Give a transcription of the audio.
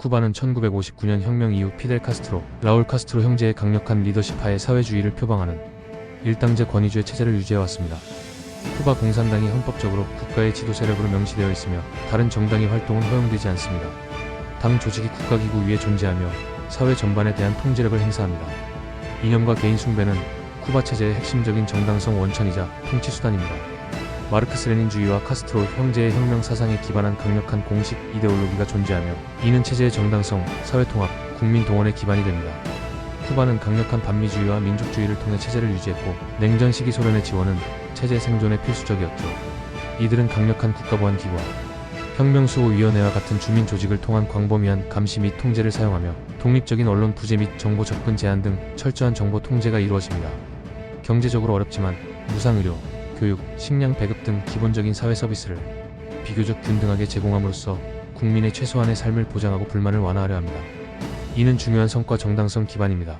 쿠바는 1959년 혁명 이후 피델 카스트로, 라울 카스트로 형제의 강력한 리더십 하에 사회주의를 표방하는 일당제 권위주의 체제를 유지해왔습니다. 쿠바 공산당이 헌법적으로 국가의 지도 세력으로 명시되어 있으며 다른 정당의 활동은 허용되지 않습니다. 당 조직이 국가기구 위에 존재하며 사회 전반에 대한 통제력을 행사합니다. 이념과 개인 숭배는 쿠바 체제의 핵심적인 정당성 원천이자 통치 수단입니다. 마르크스 레닌주의와 카스트로 형제의 혁명 사상에 기반한 강력한 공식 이데올로기가 존재하며 이는 체제의 정당성, 사회 통합, 국민 동원의 기반이 됩니다. 쿠바는 강력한 반미주의와 민족주의를 통해 체제를 유지했고 냉전 시기 소련의 지원은 체제 생존에 필수적이었죠. 이들은 강력한 국가보안기구와 혁명수호위원회와 같은 주민 조직을 통한 광범위한 감시 및 통제를 사용하며 독립적인 언론 부재 및 정보 접근 제한 등 철저한 정보 통제가 이루어집니다. 경제적으로 어렵지만 무상의료, 교육, 식량 배급 등 기본적인 사회 서비스를 비교적 균등하게 제공함으로써 국민의 최소한의 삶을 보장하고 불만을 완화하려 합니다. 이는 중요한 성과 정당성 기반입니다.